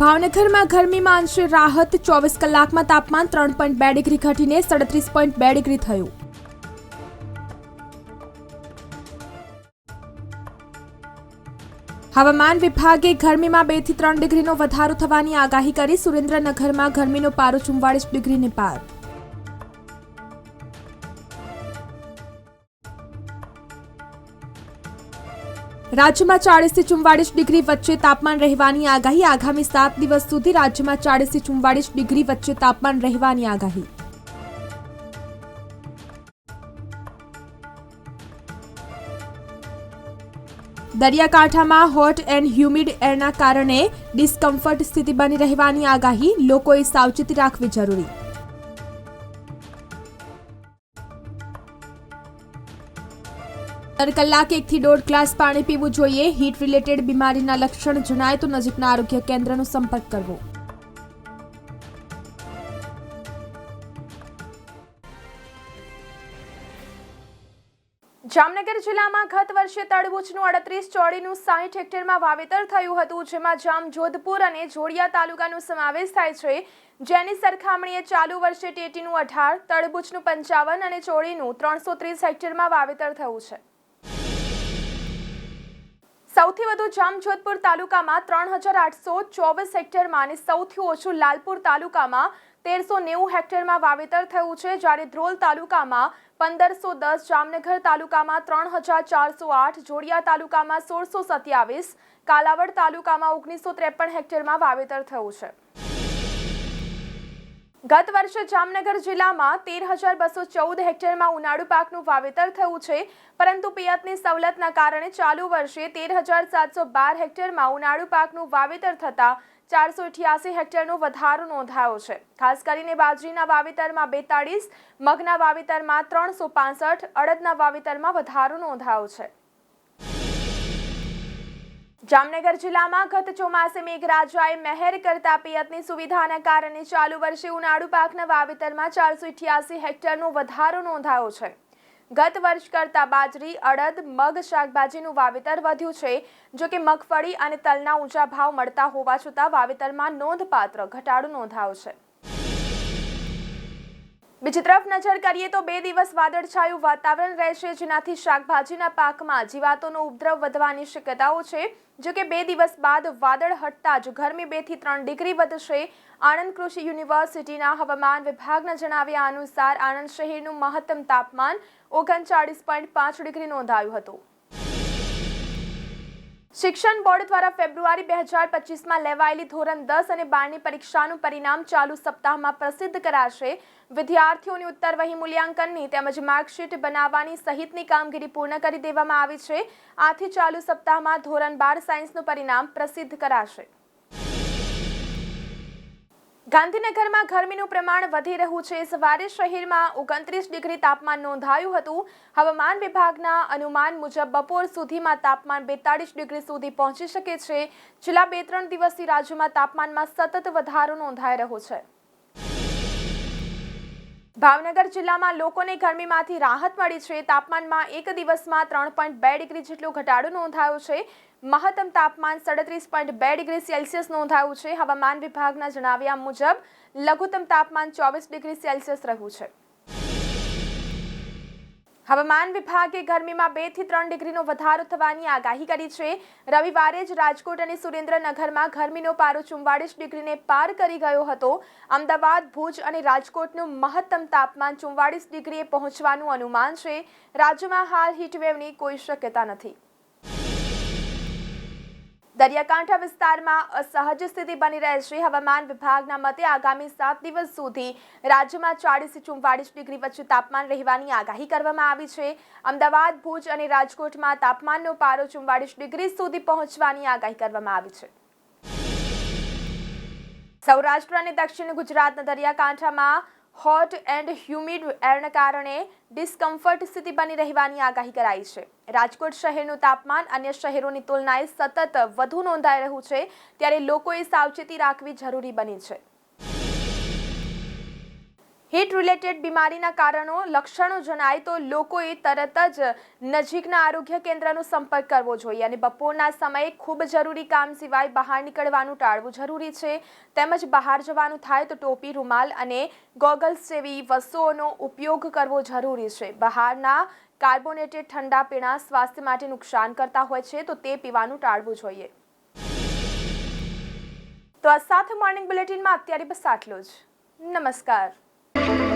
ભાવનગરમાં ગરમીમાં અંશે રાહત, ચોવીસ કલાકમાં તાપમાન ત્રણ પોઈન્ટ બે ડિગ્રી ઘટીને સડત્રીસ પોઈન્ટ બે ડિગ્રી થયું. હવામાન વિભાગે ગરમીમાં બેથી ત્રણ ડિગ્રીનો વધારો થવાની આગાહી કરી સુરેન્દ્રનગરમાં ગરમીનો પારો ચુમ્વાળીસ ડિગ્રીને પાર. રાજ્યમાં ચાળીસથી ચુમ્વાળીસ ડિગ્રી વચ્ચે તાપમાન રહેવાની આગાહી. આગામી સાત દિવસ સુધી રાજ્યમાં ચાળીસથી ચુમ્વાળીસ ડિગ્રી વચ્ચે તાપમાન રહેવાની આગાહી. દરિયાકાંઠામાં હોટ એન્ડ હ્યુમિડ એરના કારણે ડિસ્કમ્ફર્ટ સ્થિતિ બની રહેવાની આગાહી. લોકોએ સાવચેતી રાખવી જરૂરી. દર કલાકે એકથી દોઢ ગ્લાસ પાણી પીવું જોઈએ. હીટ રિલેટેડ બીમારીના લક્ષણ જણાય તો નજીકના આરોગ્ય કેન્દ્રનો સંપર્ક કરવો. જામનગર જિલ્લામાં ગત વર્ષે તડબૂચનું અડત્રીસ ચોળીનું સાહીઠ હેક્ટરમાં વાવેતર થયું હતું, જેમાં જામ જોધપુર અને જોડિયા તાલુકાનો સમાવેશ થાય છે. જેની સરખામણીએ ચાલુ વર્ષે ટેટીનું અઢાર તડબૂચનું પંચાવન અને ચોળીનું ત્રણસો ત્રીસ હેક્ટરમાં વાવેતર થયું છે. સૌથી વધુ જામજોધપુર તાલુકામાં ત્રણ હજાર આઠસો ચોવીસ હેક્ટરમાં અને સૌથી ઓછું લાલપુર તાલુકામાં તેરસો નેવું હેક્ટરમાં વાવેતર થયું છે. જ્યારે ધ્રોલ તાલુકામાં પંદરસો દસ, જામનગર તાલુકામાં ત્રણ હજાર ચારસો આઠ, જોડિયા તાલુકામાં સોળસો સત્યાવીસ, કાલાવડ તાલુકામાં ઓગણીસો ત્રેપન હેક્ટરમાં વાવેતર થયું છે. ગત વર્ષે જામનગર જિલ્લામાં તેર હજાર બસો ચૌદ હેક્ટરમાં ઉનાળુ પાકનું વાવેતર થયું છે. પરંતુ પિયતની સવલતના કારણે ચાલુ વર્ષે તેર હજાર સાતસો બાર હેક્ટરમાં ઉનાળુ પાકનું વાવેતર થતાં ચારસો અઠ્યાસી હેક્ટરનો વધારો નોંધાયો છે. ખાસ કરીને બાજરીના વાવેતરમાં બેતાળીસ, મગના વાવેતરમાં ત્રણસો પાસઠ, અડદના વાવેતરમાં વધારો નોંધાયો છે. જામનગર જિલ્લામાં ગત ચોમાસે મેઘરાજાએ મહેર કરતા પિયતની સુવિધાના કારણે ચાલુ વર્ષે ઉનાળુ પાકના વાવેતરમાં ચારસો અઠ્યાસી હેક્ટરનો વધારો નોંધાયો છે. ગત વર્ષ કરતા બાજરી, અડદ, મગ, શાકભાજીનું વાવેતર વધ્યું છે, જો કે મગફળી અને તલના ઊંચા ભાવ મળતા હોવા છતાં વાવેતરમાં નોંધપાત્ર ઘટાડો નોંધાયો છે. બીજી તરફ નજર કરીએ તો બે દિવસ વાદળછાયું વાતાવરણ રહેશે, જેનાથી શાકભાજીના પાકમાં જીવાતોનો ઉપદ્રવ વધવાની શક્યતાઓ છે. જો કે બે દિવસ બાદ વાદળ હટતા જ ગરમી બેથી ત્રણ ડિગ્રી વધશે. આણંદ કૃષિ યુનિવર્સિટીના હવામાન વિભાગના જણાવ્યા અનુસાર આણંદ શહેરનું મહત્તમ તાપમાન ઓગણચાળીસ પોઈન્ટ પાંચ ડિગ્રી નોંધાયું હતું. શિક્ષણ બોર્ડ દ્વારા ફેબ્રુઆરી બે હજાર પચીસમાં લેવાયેલી ધોરણ દસ અને બારની પરીક્ષાનું પરિણામ ચાલુ સપ્તાહમાં પ્રસિદ્ધ કરાશે. વિદ્યાર્થીઓની ઉત્તર વહી મૂલ્યાંકનની તેમજ માર્કશીટ બનાવવાની સહિતની કામગીરી પૂર્ણ કરી દેવામાં આવી છે. આથી ચાલુ સપ્તાહમાં ધોરણ બાર સાયન્સનું પરિણામ પ્રસિદ્ધ કરાશે. ગાંધીનગરમાં ગરમીનું પ્રમાણ વધી રહ્યું છે. સવારે શહેરમાં ઓગણત્રીસ ડિગ્રી તાપમાન નોંધાયું હતું. હવામાન વિભાગના અનુમાન મુજબ બપોર સુધીમાં તાપમાન બેતાળીસ ડિગ્રી સુધી પહોંચી શકે છે. છેલ્લા બે ત્રણ દિવસથી રાજ્યમાં તાપમાનમાં સતત વધારો નોંધાઈ રહ્યો છે. ભાવનગર જિલ્લામાં લોકોને ગરમીમાંથી રાહત મળી છે. તાપમાનમાં એક દિવસમાં ત્રણ પોઈન્ટ બે ડિગ્રી જેટલો ઘટાડો નોંધાયો છે. મહત્તમ તાપમાન સડત્રીસ પોઈન્ટ બે ડિગ્રી સેલ્સિયસ નોંધાયું છે. હવામાન વિભાગના જણાવ્યા મુજબ, લઘુત્તમ તાપમાન ચોવીસ ડિગ્રી સેલ્સિયસ રહ્યું છે. હવામાન વિભાગે ગરમીમાં બેથી ત્રણ ડિગ્રીનો વધારો થવાની આગાહી કરી છે. રવિવારે જ રાજકોટ અને સુરેન્દ્રનગરમાં ગરમીનો પારો ચુમ્વાળીસ ડિગ્રીને પાર કરી ગયો હતો. અમદાવાદ, ભુજ અને રાજકોટનું મહત્તમ તાપમાન ચુમ્વાળીસ ડિગ્રીએ પહોંચવાનું અનુમાન છે. રાજ્યમાં હાલ હીટવેવની કોઈ શક્યતા નથી. દરિયાકાંઠા વિસ્તારમાં અસહજ સ્થિતિ બની રહેશે હવામાન વિભાગના મતે આગામી સાત દિવસ સુધી રાજ્યમાં ચાળીસથી ચુમ્વાળીસ ડિગ્રી વચ્ચે તાપમાન રહેવાની આગાહી કરવામાં આવી છે. અમદાવાદ, ભુજ અને રાજકોટમાં તાપમાનનો પારો ચુમ્વાળીસ ડિગ્રી સુધી પહોંચવાની આગાહી કરવામાં આવી છે. સૌરાષ્ટ્ર અને દક્ષિણ ગુજરાતના દરિયાકાંઠામાં હોટ એન્ડ હ્યુમિડ એરના કારણે ડિસ્કમ્ફર્ટ સ્થિતિ બની રહેવાની આગાહી કરાઈ છે. રાજકોટ શહેરનું તાપમાન અન્ય શહેરોની તુલનાએ સતત વધુ નોંધાઈ રહ્યું છે, ત્યારે લોકોએ સાવચેતી રાખવી જરૂરી બની છે. હીટ રિલેટેડ બીમારીના કારણો, લક્ષણો જણાય તો લોકોએ તરત જ નજીકના આરોગ્ય કેન્દ્રનો સંપર્ક કરવો જોઈએ અને બપોરના સમયે ખૂબ જરૂરી કામ સિવાય બહાર નીકળવાનું ટાળવું જરૂરી છે. તેમજ બહાર જવાનું થાય તો ટોપી, રૂમાલ અને ગોગલ્સ જેવી વસ્તુઓનો ઉપયોગ કરવો જરૂરી છે. બહારના કાર્બોનેટેડ ઠંડા પીણા સ્વાસ્થ્ય માટે નુકસાન કરતા હોય છે તો તે પીવાનું ટાળવું જોઈએ. તો આ સાથે મોર્નિંગ બુલેટિનમાં અત્યારે બસ આટલું જ. નમસ્કાર. thank you